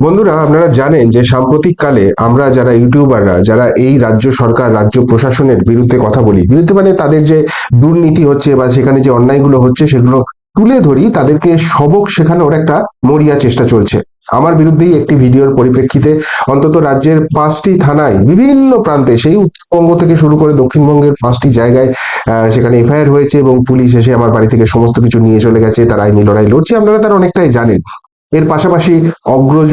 বন্ধুরা, আপনারা জানেন যে সাম্প্রতিক কালে আমরা যারা ইউটিউবাররা, যারা এই রাজ্য সরকার, রাজ্য প্রশাসনের বিরুদ্ধে কথা বলি, বিরুদ্ধে মানে তাদের যে দুর্নীতি হচ্ছে বা সেখানে যে অন্যায়গুলো হচ্ছে সেগুলো তুলে ধরি, তাদেরকে সবক শেখানোর একটা মরিয়া চেষ্টা চলছে। আমার বিরুদ্ধেই একটি ভিডিওর পরিপ্রেক্ষিতে অন্তত রাজ্যের পাঁচটি থানায়, বিভিন্ন প্রান্তে, সেই উত্তরবঙ্গ থেকে শুরু করে দক্ষিণবঙ্গের পাঁচটি জায়গায় সেখানে এফআইআর হয়েছে এবং পুলিশ এসে আমার বাড়ি থেকে সমস্ত কিছু নিয়ে চলে গেছে, তার আইনি লড়াই লড়ছে, আপনারা তার অনেকটাই জানেন। এর পাশাপাশি অগ্রজ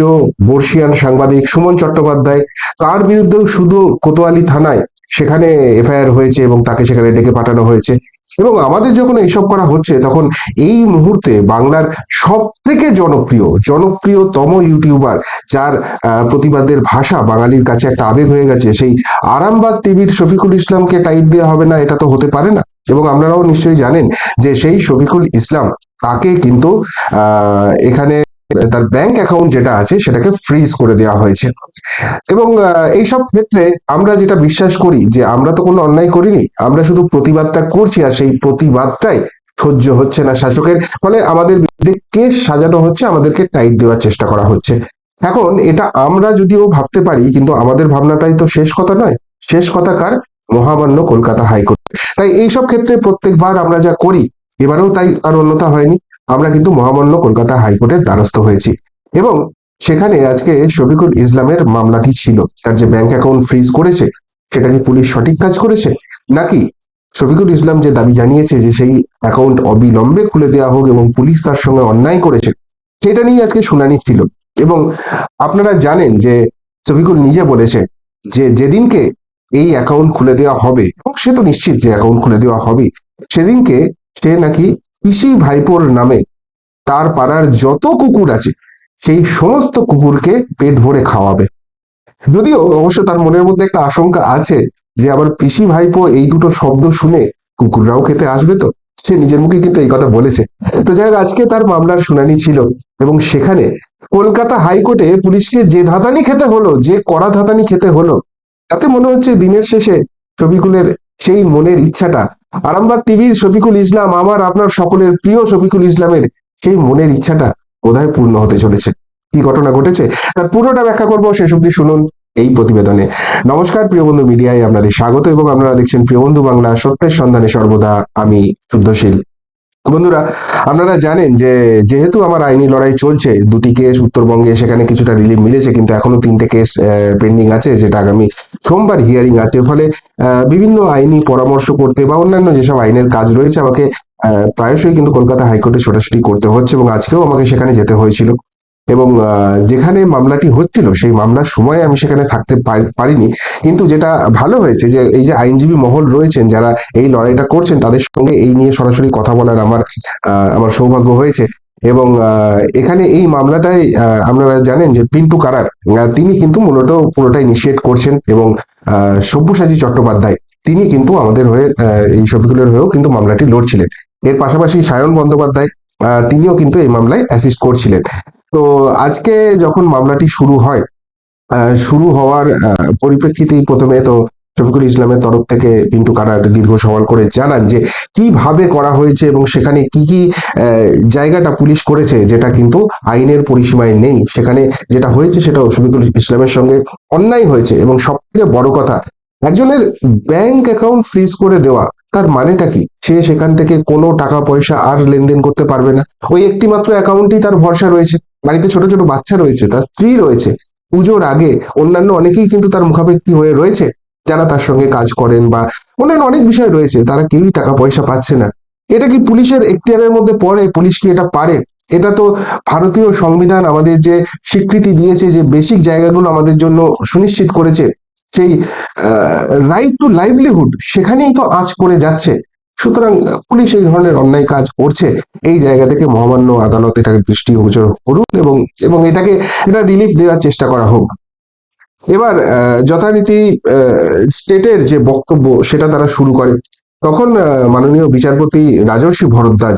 বর্ষিয়ান সাংবাদিক সুমন চট্টোপাধ্যায় তার বিরুদ্ধেও শুধু কোতোয়ালি থানায় সেখানে এফআইআর হয়েছে এবং তাকে সেখানে ডেকে পাঠানো হয়েছে? এবং আমাদের যখন এইসব করা হচ্ছে, তখন এই মুহূর্তে বাংলার সব থেকে জনপ্রিয়, জনপ্রিয়তম ইউটিউবার যার প্রতিবাদের ভাষা বাঙালির কাছে একটা আবেগ হয়ে গেছে, সেই আরামবাগ টিভির শফিকুল ইসলামকে টাইপ দেওয়া হবে না? এটা তো হতে পারে না। এবং আপনারাও নিশ্চয়ই জানেন যে সেই শফিকুল ইসলাম তাকে কিন্তু এখানে তার ব্যাংক অ্যাকাউন্ট যেটা আছে সেটাকে ফ্রিজ করে দেওয়া হয়েছে। এবং আহ, এইসব ক্ষেত্রে আমরা যেটা বিশ্বাস করি যে আমরা তো কোনো অন্যায় করিনি আমরা শুধু প্রতিবাদটা করছি আর সেই প্রতিবাদটাই সহ্য হচ্ছে না শাসকের ফলে আমাদের বিরুদ্ধে কেস সাজানো হচ্ছে আমাদেরকে টাইট দেওয়ার চেষ্টা করা হচ্ছে। এখন এটা আমরা যদিও ভাবতে পারি কিন্তু আমাদের ভাবনাটাই তো শেষ কথা নয়। শেষ কথা কার? মহামান্য কলকাতা হাইকোর্ট তাই এইসব ক্ষেত্রে প্রত্যেকবার আমরা যা করি এবারেও তাই আর অন্যতা হয়নি। আমরা কিন্তু মহামান্য কলকাতা হাইকোর্টের দ্বারস্থ হয়েছি। এবং সেখানে আজকে শফিকুল ইসলামের মামলাটি ছিল। তার যে ব্যাংক অ্যাকাউন্ট ফ্রিজ করেছে, সেটা কি পুলিশ সঠিক কাজ করেছে? নাকি শফিকুল ইসলাম যে দাবি জানিয়েছে যে সেই অ্যাকাউন্ট অবিলম্বে খুলে দেওয়া হোক এবং পুলিশ তার সঙ্গে অন্যায় করেছে, সেটা নিয়ে আজকে শুনানি ছিল। এবং আপনারা জানেন যে শফিকুল নিজে বলেছে যে যেদিনকে এই অ্যাকাউন্ট খুলে দেওয়া হবে, এবং সে তো নিশ্চিত যে অ্যাকাউন্ট খুলে দেওয়া হবে, সেদিনকে সে নাকি পিসি ভাইপোর নামে তার পাড়ার যত কুকুর আছে, সেই সমস্ত কুকুরকে পেট ভরে খাওয়াবে। যদিও অবশ্য তার মনের মধ্যে একটা আশঙ্কা আছে যে আবার পিসি ভাইপো এই দুটো শব্দ শুনে কুকুররাও খেতে আসবে তো? সে নিজের মুখে কিন্তু এই কথা বলেছে। তো যাই হোক, আজকে তার মামলার শুনানি ছিল এবং সেখানে কলকাতা হাইকোর্টে পুলিশকে যে ধাতানি খেতে হলো, যে কড়া ধাতানি খেতে হলো, তাতে মনে হচ্ছে দিনের শেষে শফিকুলের সেই মনের ইচ্ছাটা আরামবাগ টিভির শফিকুল ইসলাম আমার আপনার সকলের প্রিয় শফিকুল ইসলামের সেই মনের ইচ্ছাটা বোধহয় পূর্ণ হতে চলেছে। কি ঘটনা ঘটেছে? তার পুরোটা ব্যাখ্যা করব, শেষ অব্দি শুনুন এই প্রতিবেদনে। নমস্কার, প্রিয় বন্ধু মিডিয়ায় আপনাদের স্বাগত এবং আপনারা দেখছেন প্রিয় বন্ধু বাংলা সত্যের সন্ধানে সর্বদা আমি শুদ্ধশীল। বন্ধুরা, আপনারা জানেন যে যেহেতু আমার আইনি লড়াই চলছে, দুটি কেস উত্তরবঙ্গে সেখানে কিছুটা রিলিফ মিলেছে, কিন্তু এখনও তিনটে কেস পেন্ডিং আছে, যেটা আগামী সোমবার হিয়ারিং আছে। ফলে বিভিন্ন আইনি পরামর্শ করতে বা অন্যান্য যেসব আইনের কাজ রয়েছে, আমাকে প্রায়শই কিন্তু কলকাতা হাইকোর্টে ছোটাছুটি করতে হচ্ছে এবং আজকেও আমাকে সেখানে যেতে হয়েছিল। এবং যেখানে মামলাটি হচ্ছিল, সেই মামলার সময় আমি সেখানে থাকতে পারিনি। কিন্তু যেটা ভালো হয়েছে যে, এই যে আইনজীবী মহল রয়েছেন, যারা এই লড়াইটা করছেন, তাদের সঙ্গে এই নিয়ে সরাসরি কথা বলার আমার আমার সৌভাগ্য হয়েছে। এবং এখানে এই মামলাটাই আপনারা জানেন যে পিন্টু কারার তিনি কিন্তু মূলত পুরোটাই ইনিশিয়েট করছেন এবং সব্যসাচী চট্টোপাধ্যায়, তিনি কিন্তু আমাদের হয়ে এই শফিকুলের হয়েও কিন্তু মামলাটি লড়ছিলেন। এর পাশাপাশি সায়ন বন্দ্যোপাধ্যায় তিনিও কিন্তু এই মামলায় অ্যাসিস্ট করছিলেন। তো আজকে যখন মামলাটি শুরু হয় শুরু হওয়ার পরিপ্রেক্ষিতেই প্রথমে তো শফিকুল ইসলামের তরফ থেকে পিন্টু কারার দীর্ঘ সওয়াল করে জানান যে কীভাবে করা হয়েছে এবং সেখানে কি কি জায়গাটা পুলিশ করেছে যেটা কিন্তু আইনের পরিসীমায় নেই। সেখানে যেটা হয়েছে সেটা শফিকুল ইসলামের সঙ্গে অন্যায় হয়েছে এবং সব থেকে বড় কথা, একজনের ব্যাংক অ্যাকাউন্ট ফ্রিজ করে দেওয়া, তার মানেটা কি? সে সেখান থেকে কোনো টাকা পয়সা আর লেনদেন করতে পারবে না। ওই একটি মাত্র অ্যাকাউন্টেই তার ভরসা রয়েছে। বাড়িতে ছোট ছোট বাচ্চা রয়েছে, তার স্ত্রী রয়েছে। পুজোর আগে অন্যান্য অনেকেই কিন্তু তার মুখাপেক্ষি হয়ে রয়েছে। যারা তার সঙ্গে কাজ করেন বা অন্যান্য অনেক বিষয় রয়েছে, তারা কেউই টাকা পয়সা পাচ্ছে না। এটা কি পুলিশের এখতিয়ারের মধ্যে পড়ে? পুলিশ কি এটা পারে? এটা তো ভারতীয় সংবিধান আমাদের যে স্বীকৃতি দিয়েছে যে বেসিক জায়গাগুলো আমাদের জন্য সুনিশ্চিত করেছে, সেই রাইট টু লাইভলিহুড সেখানেই তো আজ করে যাচ্ছে। সুতরাং পুলিশ এই ধরনের অন্যায় কাজ করছে, এই জায়গা থেকে মহামান্য আদালত এটাকে দৃষ্টি গোচর করুন এবং এবং এটাকে, এটা রিলিফ দেওয়ার চেষ্টা করা হোক। এবার যথারীতি স্টেটের যে বক্তব্য সেটা তারা শুরু করে। তখন মাননীয় বিচারপতি রাজর্ষি ভরদ্বাজ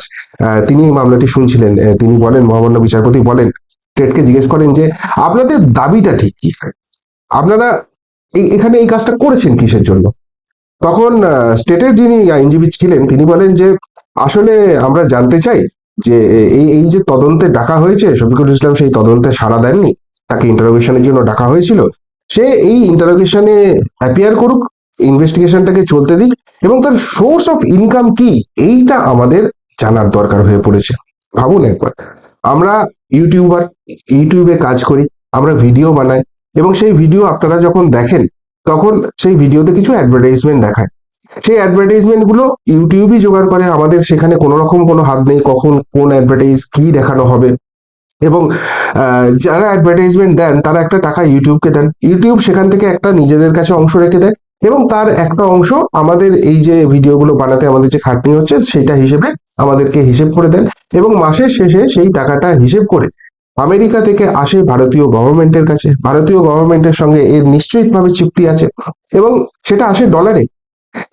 তিনি এই মামলাটি শুনছিলেন। তিনি বলেন, মহামান্য বিচারপতি বলেন স্টেটকে জিজ্ঞেস করেন যে, আপনাদের দাবিটা ঠিক কি? আপনারা এখানে এই কাজটা করেছেন কিসের জন্য? তখন স্টেটের যিনি আইনজীবী ছিলেন, তিনি বলেন যে, আসলে আমরা জানতে চাই যে এই এই যে তদন্তে ডাকা হয়েছে, শফিকুল ইসলাম সেই তদন্তে সাড়া দেননি। তাকে ইন্টারোগেশনের জন্য ডাকা হয়েছিল। সে এই ইন্টারোগেশনে অ্যাপিয়ার করুক ইনভেস্টিগেশনটাকে চলতে দিক, এবং তার সোর্স অফ ইনকাম কি, এইটা আমাদের জানার দরকার হয়ে পড়েছে। ভাবুন একবার। আমরা ইউটিউবার ইউটিউবে কাজ করি, আমরা ভিডিও বানাই, এবং সেই ভিডিও আপনারা যখন দেখেন তখন সেই ভিডিওতে কিছু অ্যাডভার্টাইজমেন্ট দেখায়। সেই অ্যাডভার্টাইজমেন্টগুলো ইউটিউবই জোগাড় করে, আমাদের সেখানে কোনো রকম কোনো হাত নেই কখন কোন অ্যাডভার্টাইজ কি দেখানো হবে। এবং যারা অ্যাডভার্টাইজমেন্ট দেন, তারা একটা টাকা ইউটিউবকে দেন। ইউটিউব সেখান থেকে একটা নিজেদের কাছে অংশ রেখে দেয় এবং তার একটা অংশ আমাদের এই যে ভিডিওগুলো বানাতে আমাদের যে খাটনি হচ্ছে, সেটা হিসেবে আমাদেরকে হিসেব করে দেন এবং মাসের শেষে সেই টাকাটা হিসেব করে আমেরিকা থেকে আসে ভারতীয় গভর্নমেন্টের কাছে। ভারতীয় গভর্নমেন্টের সঙ্গে এর নিশ্চিতভাবে চুক্তি আছে এবং সেটা আসে ডলারে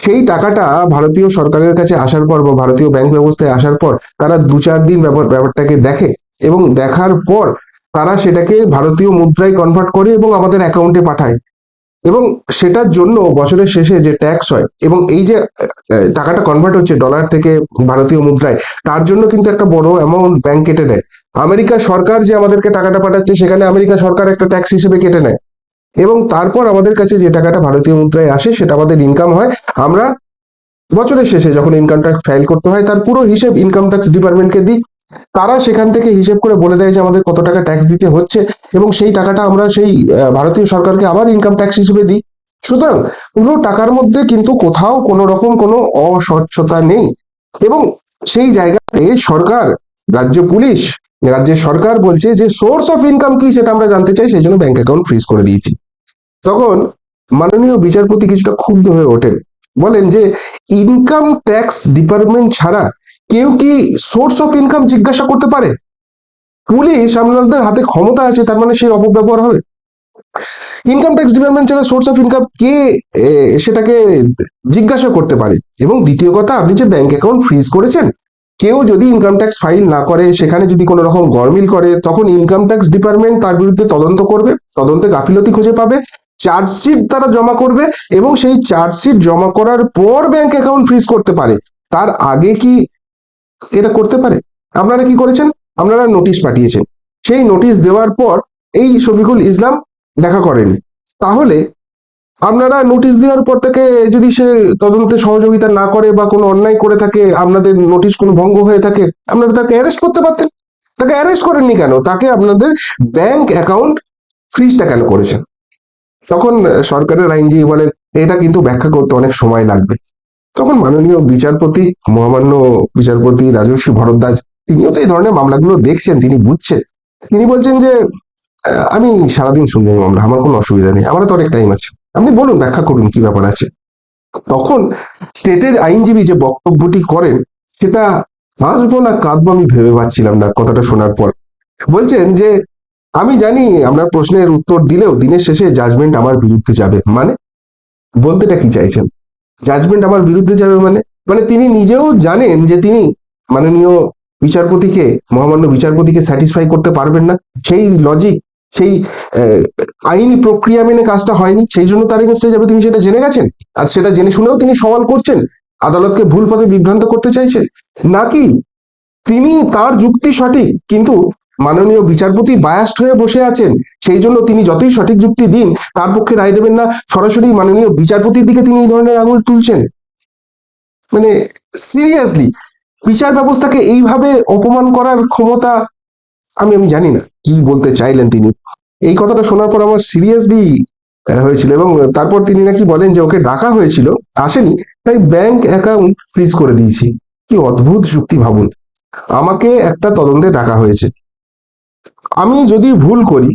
সেই টাকাটা ভারতীয় সরকারের কাছে আসার পর বা ভারতীয় ব্যাংক ব্যবস্থায় আসার পর তারা দু চার দিন ব্যাপার, ব্যাপারটাকে দেখে এবং দেখার পর তারা সেটাকে ভারতীয় মুদ্রায় কনভার্ট করে এবং আমাদের অ্যাকাউন্টে পাঠায়। এবং সেটার জন্য বছরের শেষে যে ট্যাক্স হয় এবং এই যে টাকাটা কনভার্ট হচ্ছে ডলার থেকে ভারতীয় মুদ্রায়, তার জন্য কিন্তু একটা বড় অ্যামাউন্ট ব্যাংক কেটে নেয়। আমেরিকা সরকার যে আমাদেরকে টাকাটা পাঠাচ্ছে, সেখানে আমেরিকা সরকার একটা ট্যাক্স হিসেবে কেটে নেয়। এবং তারপর আমাদের কাছে যে টাকাটা ভারতীয় মুদ্রায় আসে, সেটা আমাদের ইনকাম হয়। আমরা বছরের শেষে যখন ইনকাম ট্যাক্স ফাইল করতে হয়, তার পুরো হিসেব ইনকাম ট্যাক্স ডিপার্টমেন্টকে দিই। তারা সেখান থেকে হিসেব করে বলে দেয় যে আমাদের কত টাকা ট্যাক্স দিতে হচ্ছে এবং সেই টাকাটা আমরা সেই ভারতীয় সরকারকে আবার ইনকাম ট্যাক্স হিসেবে দিই। সুতরাং পুরো টাকার মধ্যে কিন্তু কোথাও কোনো রকম কোনো অস্বচ্ছতা নেই এবং সেই জায়গাতে সরকার, রাজ্য পুলিশ, রাজ্যের সরকার বলছে যে সোর্স অফ ইনকাম কি সেটা আমরা জানতে চাই, সেই জন্য ব্যাংক অ্যাকাউন্ট ফ্রিজ করে দিয়েছি। তখন মাননীয় বিচারপতি কিছুটা ক্ষুব্ধ হয়ে ওঠেন। বলেন যে ইনকাম ট্যাক্স ডিপার্টমেন্ট ছাড়া কেউ কি সোর্স অফ ইনকাম জিজ্ঞাসা করতে পারে? পুলিশ আপনাদের হাতে ক্ষমতা আছে, তার মানে সেই অপব্যবহার হবে। ইনকাম ট্যাক্স ডিপার্টমেন্ট ছাড়া সোর্স অফ ইনকাম কে সেটাকে জিজ্ঞাসা করতে পারে। এবং দ্বিতীয় কথা, আপনি যে ব্যাংক অ্যাকাউন্ট ফ্রিজ করেছেন, কেউ যদি ইনকাম ট্যাক্স ফাইল না করে, সেখানে যদি কোনো রকম গরমিল করে, তখন ইনকাম ট্যাক্স ডিপার্টমেন্ট তার বিরুদ্ধে তদন্ত করবে, তদন্তে গাফিলতি খুঁজে পাবে চার্জশিট তারা জমা করবে, এবং সেই চার্জশিট জমা করার পর ব্যাংক অ্যাকাউন্ট ফ্রিজ করতে পারে। তার আগে কি এটা করতে পারে। আপনারা কি করেছেন? আপনারা নোটিশ পাঠিয়েছেন। সেই নোটিশ দেওয়ার পর এই শফিকুল ইসলাম দেখা করেনি। তাহলে আপনারা নোটিশ দেওয়ার পর থেকে যদি সে তদন্তে সহযোগিতা না করে বা কোনো অন্যায় করে থাকে, আপনাদের নোটিশ কোনো ভঙ্গ হয়ে থাকে, আপনারা তাকে অ্যারেস্ট করতে পারতেন। তাকে অ্যারেস্ট করেননি কেন? তাকে আপনাদের ব্যাংক অ্যাকাউন্ট ফ্রিজটা কেন করেছেন? তখন সরকারের আইনজীবী বলেন, এটা কিন্তু ব্যাখ্যা করতে অনেক সময় লাগবে। তখন মাননীয় বিচারপতি, মহামান্য বিচারপতি রাজস্বী ভরদ্বাজ, তিনিও তো এই ধরনের মামলাগুলো দেখছেন, তিনি বুঝছেন। তিনি বলছেন যে আমি সারাদিন শুনব মামলা, আমার কোনো অসুবিধা নেই, আমার তো অনেক টাইম আছে। আপনি বলুন, ব্যাখ্যা করুন কি ব্যাপার আছে। তখন স্টেটের আইনজীবী যে বক্তব্যটি করেন, সেটা হাসবো না কাঁদবো আমি ভেবে পাচ্ছিলাম না কথাটা শোনার পর। বলছেন যে, আমি জানি আপনার প্রশ্নের উত্তর দিলেও দিনের শেষে জাজমেন্ট আমার বিরুদ্ধে যাবে। মানে বলতেটা কি চাইছেন? জাজমেন্ট আমার বিরুদ্ধে যাবে মানে? মানে তিনি নিজেও জানেন যে তিনি মাননীয় বিচারপতিকে, মহামান্য বিচারপতিকে স্যাটিসফাই করতে পারবেন না। সেই লজিক সেই আইনি প্রক্রিয়া মেনে কাজটা হয়নি। সেই জন্য তার এগেনস্টে যাবে। তিনি সেটা জেনে গেছেন। আর সেটা জেনে শুনেও তিনি সওয়াল করছেন। আদালতকে ভুল পথে বিভ্রান্ত করতে চাইছেন। নাকি তিনি তার যুক্তি সঠিক, কিন্তু মাননীয় বিচারপতি বায়াস্ট হয়ে বসে আছেন, সেই জন্য তিনি যতই সঠিক যুক্তি দিন, তার পক্ষে রায় দেবেন না। সরাসরি মাননীয় বিচারপতির দিকে তিনি এই ধরনের আঙুল তুলছেন। মানে সিরিয়াসলি বিচার ব্যবস্থাকে এইভাবে অপমান করার ক্ষমতা আমি আমি জানি না। কি বলতে চাইলেন তিনি? এই কথাটা শোনার পর আমার সিরিয়াসলি হয়েছিল এবং তারপর তিনি নাকি বলেন যে ওকে ডাকা হয়েছিল, আসেনি, তাই ব্যাংক অ্যাকাউন্ট ফ্রিজ করে দিয়েছি। কি অদ্ভুত যুক্তি ভাবুন। আমাকে একটা তদন্তে ডাকা হয়েছে। আমি যদি ভুল করি,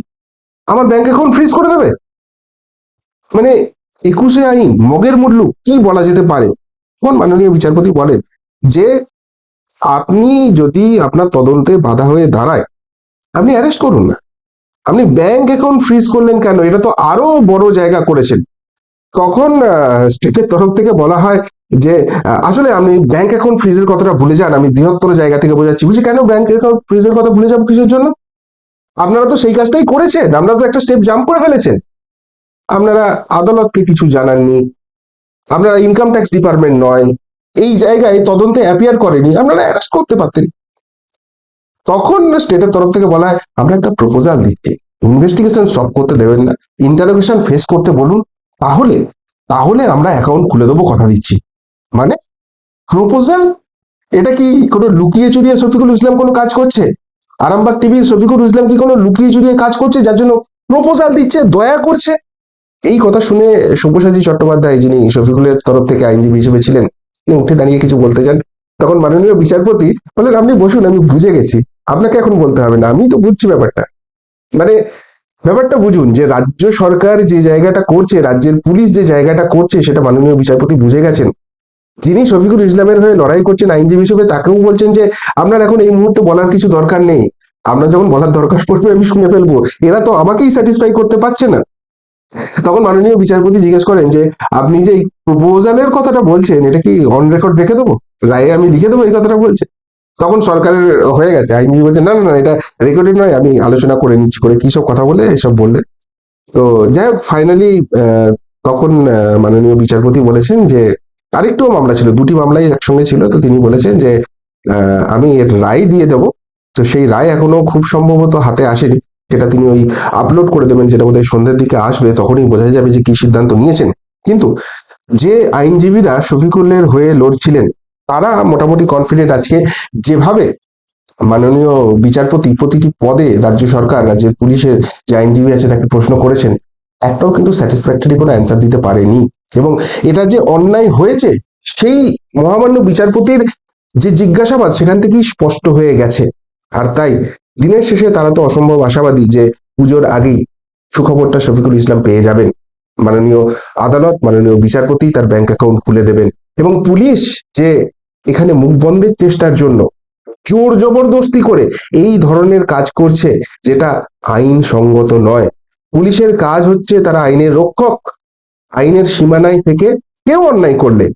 আমার ব্যাংক অ্যাকাউন্ট ফ্রিজ করে দেবে? মানে একুশে আইন, মগের মূল্য কি বলা যেতে পারে? কোন মাননীয় বিচারপতি বলেন যে আপনি যদি আপনার তদন্তে বাধা হয়ে দাঁড়ায়, আপনি অ্যারেস্ট করুন না। আপনি ব্যাংক অ্যাকাউন্ট ফ্রিজ করলেন কেন? এটা তো আরও বড় জায়গা করেছেন। তখন স্টেটের তরফ থেকে বলা হয় যে আসলে আপনি ব্যাংক অ্যাকাউন্ট ফ্রিজের কথাটা ভুলে যান। আমি বৃহত্তর জায়গা থেকে বোঝাচ্ছি। বুঝি কেন ব্যাংক অ্যাকাউন্ট ফ্রিজের কথা ভুলে যাব কিছুর জন্য? আপনারা তো সেই কাজটাই করেছেন। আপনারা তো একটা স্টেপ জাম্প করে ফেলেছেন। আপনারা আদালতকে কিছু জানাননি। আপনারা ইনকাম ট্যাক্স ডিপার্টমেন্ট নয়। এই জায়গায় তদন্তে অ্যাপিয়ার করেনি। আপনারা অ্যারেস্ট করতে পারতেন। তখন স্টেটের তরফ থেকে বলা হয়, আমরা একটা প্রপোজাল দিচ্ছি ইনভেস্টিগেশন স্টপ করতে দেবেন না। ইন্টারোগেশন ফেস করতে বলুন। তাহলে তাহলে আমরা অ্যাকাউন্ট খুলে দেবো কথা দিচ্ছি। মানে প্রপোজাল এটা কি কোনো লুকিয়ে চুরিয়ে শফিকুল ইসলাম কোনো কাজ করছে? আরামবাগ টিভির শফিকুল ইসলাম কি কোনো লুকিয়ে চুরিয়ে কাজ করছে, যার জন্য প্রপোজাল দিচ্ছে, দয়া করছে? এই কথা শুনে সব্যসাচী চট্টোপাধ্যায়, যিনি শফিকুলের তরফ থেকে আইনজীবী হিসেবে ছিলেন, তিনি উঠে দাঁড়িয়ে কিছু বলতে চান তখন মাননীয় বিচারপতি বলেন আপনি বসুন, আমি বুঝে গেছি। আপনাকে এখন বলতে হবে না, আমি তো বুঝছি ব্যাপারটা। মানে ব্যাপারটা বুঝুন যে রাজ্য সরকার যে জায়গাটা করছে, রাজ্যের পুলিশ যে জায়গাটা করছে, সেটা মাননীয় বিচারপতি বুঝে গেছেন। যিনি শফিকুল ইসলামের হয়ে লড়াই করছেন আইনজীবী হিসেবে, তাকেও বলছেন যে, আপনার এখন এই মুহূর্তে বলার কিছু দরকার নেই। আপনার যখন বলার দরকার পড়বে, আমি শুনে ফেলব। এরা তো আমাকেই স্যাটিসফাই করতে পারছে না। তখন মাননীয় বিচারপতি জিজ্ঞেস করেন যে, আপনি যে প্রপোজালের কথাটা বলছেন, এটা কি অন রেকর্ড রেখে দেবো? রায়ে আমি লিখে দেবো এই কথাটা বলছে? তখন সরকারের হয়ে গেছে। আইনজীবী বলছে না না না, এটা রেকর্ডেড নয়, আমি আলোচনা করে নিচ্ছি, করে কি সব কথা বলে, এসব বললেন। তো যাই হোক ফাইনালি তখন মাননীয় বিচারপতি বলেছেন যে আরেকটু মামলা ছিল, দুটি মামলাই একসঙ্গে ছিল, তো তিনি বলেছেন যে আমি এর রায় দিয়ে দেব। তো সেই রায় এখনও খুব সম্ভবত হাতে আসেনি। যেটা তিনি ওই আপলোড করে দেবেন, যেটা বোধহয় সন্ধ্যের দিকে আসবে, তখনই বোঝা যাবে যে কি সিদ্ধান্ত নিয়েছেন। কিন্তু যে আইনজীবীরা শফিকুলের হয়ে লড়ছিলেন, তারা মোটামুটি কনফিডেন্ট আজকে যেভাবে মাননীয় বিচারপতি প্রতিটি পদে রাজ্য সরকার, রাজ্যের পুলিশের যে আইনজীবী আছে তাকে প্রশ্ন করেছেন, একটাও কিন্তু স্যাটিসফ্যাক্টরি কোনো অ্যান্সার দিতে পারেনি। এবং এটা যে অন্যায় হয়েছে, সেই মহামান্য বিচারপতির যে জিজ্ঞাসাবাদ সেখান থেকেই স্পষ্ট হয়ে গেছে। আর তাই দিনের শেষে তারা তো অসম্ভব আশাবাদী যে পুজোর আগেই সুখবরটা শফিকুল ইসলাম পেয়ে যাবেন। মাননীয় আদালত, মাননীয় বিচারপতি তার ব্যাংক অ্যাকাউন্ট খুলে দেবেন এবং পুলিশ যে এখানে মুখ বন্ধের চেষ্টার জন্য জোর জবরদস্তি করে এই ধরনের কাজ করছে, যেটা আইন সঙ্গত নয়। পুলিশের কাজ হচ্ছে তারা আইনের রক্ষক। আইনের সীমানায় থেকে কেউ অন্যায় করলে,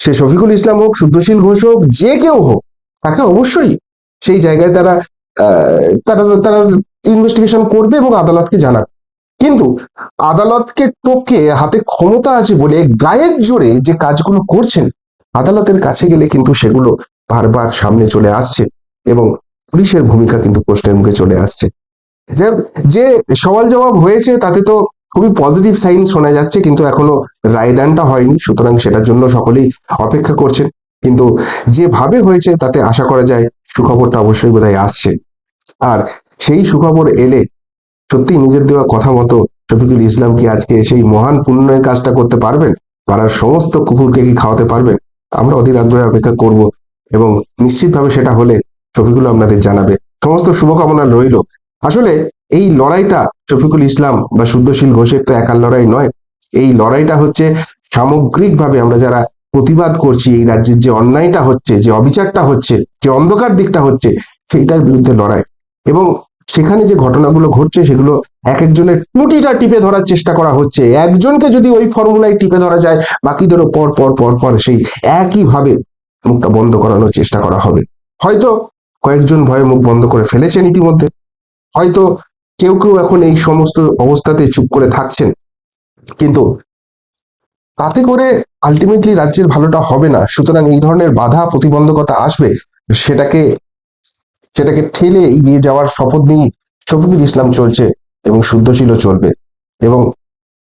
সে শফিকুল ইসলাম হোক, শুদ্ধশীল ঘোষ হোক, যে কেউ হোক, তাকে অবশ্যই সেই জায়গায় তারা তারা তারা ইনভেস্টিগেশন করবে এবং আদালতকে জানাবে। কিন্তু আদালতকে টপকে হাতে ক্ষমতা আছে বলে গায়ের জোরে যে কাজগুলো করছেন, আদালতের কাছে গেলে কিন্তু সেগুলো বারবার সামনে চলে আসছে এবং পুলিশের ভূমিকা কিন্তু প্রশ্নের মুখে চলে আসছে। যে যে সওয়াল জবাব হয়েছে তাতে তো খুবই পজিটিভ সাইন শোনা যাচ্ছে, কিন্তু এখনও রায়দানটা হয়নি। সুতরাং সেটার জন্য সকলেই অপেক্ষা করছেন। কিন্তু যেভাবে হয়েছে, তাতে আশা করা যায় সুখবরটা অবশ্যই বোধহয় আসছে। আর সেই সুখবর এলে সত্যি নিজের দেওয়া কথা মতো শফিকুল ইসলাম কি আজকে সেই মহান পুণ্যের কাজটা করতে পারবেন? পাড়ার সমস্ত কুকুরকে কি খাওয়াতে পারবেন? আমরা অধীর আগ্রহে অপেক্ষা করব এবং নিশ্চিতভাবে সেটা হলে শফিকুল আপনাদের জানাবে। সমস্ত শুভকামনা রইল। আসলে এই লড়াইটা শফিকুল ইসলাম বা শুদ্ধশীল ঘোষের তো একার লড়াই নয়। এই লড়াইটা হচ্ছে সামগ্রিকভাবে আমরা যারা প্রতিবাদ করছি এই রাজ্যের যে অন্যায়টা হচ্ছে, যে অবিচারটা হচ্ছে, যে অন্ধকার দিকটা হচ্ছে, সেইটার বিরুদ্ধে লড়াই। এবং সেখানে যে ঘটনাগুলো ঘটছে সেগুলো এক একজনের টুটিটা টিপে ধরার চেষ্টা করা হচ্ছে। একজনকে যদি ওই ফর্মুলায় টিপে ধরা যায় বাকিদেরও পর পর পর পর সেই একইভাবে মুখটা বন্ধ করানোর চেষ্টা করা হবে। হয়তো কয়েকজন ভয়ে মুখ বন্ধ করে ফেলেছেন ইতিমধ্যে। হয়তো কেউ কেউ এখন এই সমস্ত অবস্থাতে চুপ করে থাকছেন। কিন্তু তাতে করে আলটিমেটলি রাজ্যের ভালোটা হবে না। সুতরাং এই ধরনের বাধা প্রতিবন্ধকতা আসবে, সেটাকে সেটাকে ঠেলে এগিয়ে যাওয়ার শপথ নিয়ে শফিকুল ইসলাম চলছে এবং শুদ্ধশীল চলবে। এবং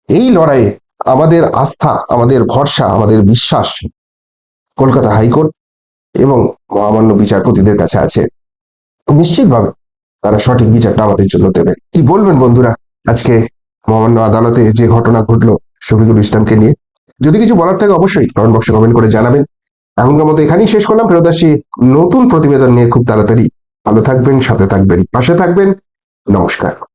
এই লড়াইয়ে আমাদের আস্থা, আমাদের ভরসা, আমাদের বিশ্বাস কলকাতা হাইকোর্ট এবং মহামান্য বিচারপতিদের কাছে আছে। নিশ্চিতভাবে তারা সঠিক বিচারটা আমাদের জন্য দেবে। কি বলবেন বন্ধুরা? আজকে মহামান্য আদালতে যে ঘটনা ঘটলো শফিকুল ইসলামকে নিয়ে, যদি কিছু বলার থাকে অবশ্যই কমেন্ট বক্সে কমেন্ট করে জানাবেন। এখনকার মতো এখানেই শেষ করলাম। ফেরত আসছি নতুন প্রতিবেদন নিয়ে। খুব তাড়াতাড়ি। ভালো থাকবেন, সাথে থাকবেন, পাশে থাকবেন। নমস্কার।